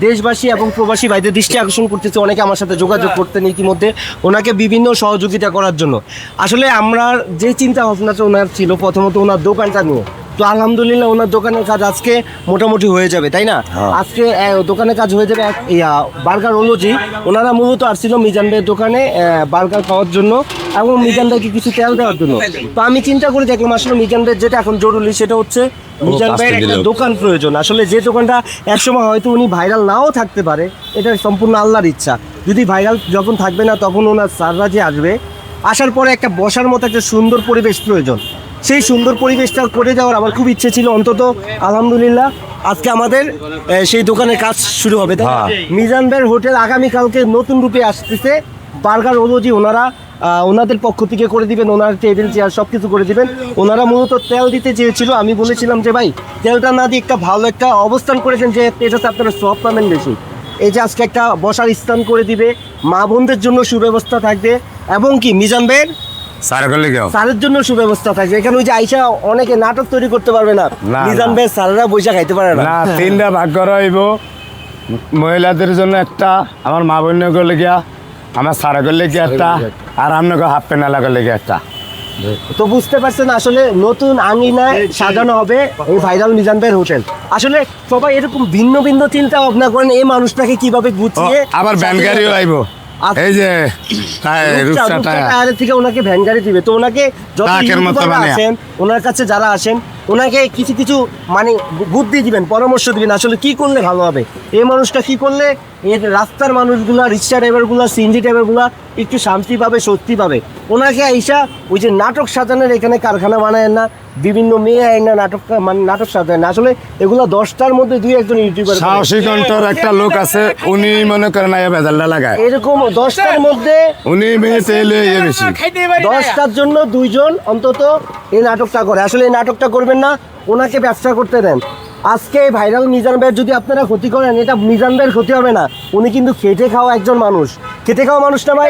দেশবাসী এবং প্রবাসী ভাইদের দৃষ্টি আকর্ষণ করতেছে। অনেকে আমার সাথে যোগাযোগ করতেন ইতিমধ্যে। ওনাকে বিভিন্ন সহযোগিতা করার জন্য। আসলে আমরা যে চিন্তা ভাবনাটা ওনার ছিল, প্রথমত ওনার দোকানটা নিয়ে। তো আলহামদুলিল্লাহ ওনার দোকানের কাজ আজকে মোটামুটি হয়ে যাবে তাই না? হ্যাঁ। আজকে দোকানের কাজ হয়ে যাবে ইয়া, বার্গার অনুযায়ী ওনারা মূলত আসছিল মিজান ভাইয়ের দোকানে বার্গার খাওয়ার জন্য এবং মিজান ভাইকে কিছু তেল দেওয়ার জন্য। তো আমি চিন্তা করে দেখলাম আসলে মিজান ভাইয়ের যেটা এখন জরুরি সেটা হচ্ছে মিজান ভাইয়ের একটা দোকান প্রয়োজন। আসলে যে দোকানটা একসময় হয়তো উনি ভাইরাল নাও থাকতে পারে এটা সম্পূর্ণ আল্লাহর ইচ্ছা। যদি ভাইরাল যখন থাকবে না তখন ওনার স্যাররা যে আসবে আসার পরে একটা বসার মতো একটা সুন্দর পরিবেশ প্রয়োজন। সেই সুন্দর পরিবেশটা করে যাওয়ার আমার খুব ইচ্ছে ছিল অন্তত আলহামদুলিল্লাহ আজকে আমাদের সেই দোকানের কাজ শুরু হবে তাই? হ্যাঁ। মিজান ভাইয়ের হোটেল আগামীকালকে নতুন রূপে আসতেছে বার্গার ওলজি ওনারা ওনাদের পক্ষ থেকে করে দিবেন ওনার টেবিল চেয়ার সব কিছু করে দিবেন ওনারা মূলত তেল দিতে চেয়েছিল আমি বলেছিলাম যে ভাই তেলটা না দিয়ে একটা ভালো একটা অবস্থান করেছেন যে এটাতে আপনারা সব পাবেন বেশি এই যে আজকে একটা বসার স্থান করে দিবে মা বোনদের জন্য সুব্যবস্থা থাকবে এবং কি মিজান ভাইয়ের কেউ স্যারের জন্য সুব্যবস্থা থাকবে এখানে ওই যে আইসা অনেকে নাটক তৈরি করতে পারবে না। না, ভাই স্যারেরা বৈশা খাইতে পারে না। না তিনটা ভাগ করা মহিলাদের জন্য একটা আমার মা বোন করলে গিয়া আমার সারা করলে গিয়া একটা? আর আপনাকে হাফ প্যান্ট করলে গিয়া একটা? তো বুঝতে পারছেন আসলে নতুন আঙিনায় সাজানো হবে এই ভাইরাল মিজান ভাইয়ের হোটেল। আসলে সবাই এরকম ভিন্ন ভিন্ন চিন্তা ভাবনা করেন এই মানুষটাকে কীভাবে গুছিয়ে আবার ভ্যান গাড়িও আইব। এই যে রূপচা টায়ার। থেকে ওনাকে ভ্যান গাড়ি দিবে তো ওনাকে যত বানিয়ে। আছেন ওনার কাছে যারা আসেন ওনাকে কিছু কিছু মানে বুদ্ধি দিবেন পরামর্শ দিবেন আসলে কি করলে ভালো হবে? এই মানুষটা কি করলে? এর রাস্তার মানুষগুলা রিক্সা ড্রাইভারগুলা সিএনজি ড্রাইভারগুলা একটু শান্তি পাবে স্বস্তি পাবে। ওনাকে আইসা ওই যে নাটক সাজানোর এখানে কারখানা বানায় না বিভিন্ন মেয়ে আয় না নাটক মানে নাটক সাজায় না। আসলে এগুলো দশটার মধ্যে দুই একজন ইউটিউবার সাহসী কণ্ঠর একটা লোক আছে উনি মনে করেন আইয়া বেজালটা লাগায়। এরকম দশটার মধ্যে উনি মেয়ে তেল ইয়ে বেশি। দশটার জন্য দুইজন অন্তত এই নাটকটা করে। আসলে এই নাটকটা করবেন না, ওনাকে ব্যবসা করতে দেন। আজকে ভাইরাল মিজান যদি আপনারা ক্ষতি করেন, এটা মিজান ভাইয়ের ক্ষতি হবে না। উনি কিন্তু খেটে খাওয়া একজন মানুষ। খেটে খাওয়া মানুষ না ভাই?